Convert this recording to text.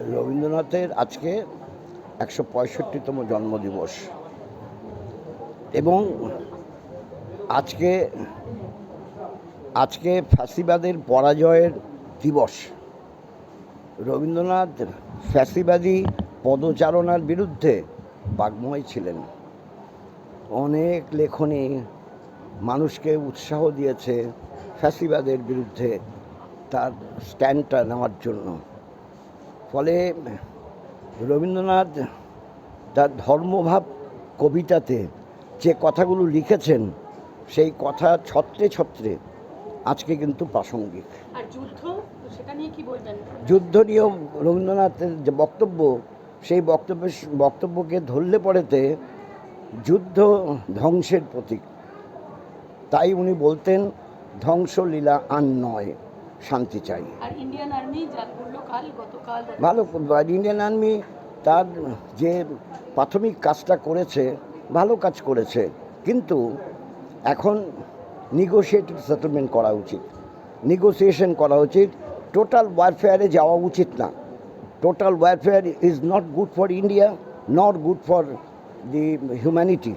রবীন্দ্রনাথের আজকে একশো পঁয়ষট্টিতম জন্মদিবস। এবং আজকে আজকে ফ্যাসিবাদের পরাজয়ের দিবস। রবীন্দ্রনাথ ফ্যাসিবাদী পদচারণার বিরুদ্ধে বাগ্ময় ছিলেন। অনেক লেখনী মানুষকে উৎসাহ দিয়েছে ফ্যাসিবাদের বিরুদ্ধে তার স্ট্যান্ডটা নেওয়ার জন্য। ফলে রবীন্দ্রনাথ তার ধর্মভাব কবিতাতে যে কথাগুলো লিখেছেন সেই কথা ছত্রে ছত্রে আজকে কিন্তু প্রাসঙ্গিক। যুদ্ধ? নিয়েও রবীন্দ্রনাথের যে বক্তব্য সেই বক্তব্যের বক্তব্যকে ধরলে পড়েতে যুদ্ধ ধ্বংসের প্রতীক। তাই উনি বলতেন ধ্বংসলীলা আর নয়। শান্তি চাই। ভালো ইন্ডিয়ান আর্মি তার যে প্রাথমিক কাজটা করেছে ভালো কাজ করেছে। কিন্তু এখন নিগোসিয়েটেড সেটেলমেন্ট করা উচিত। নিগোসিয়েশন করা উচিত। টোটাল ওয়ারফেয়ারে যাওয়া উচিত না। Total warfare is not good for India not good for the humanity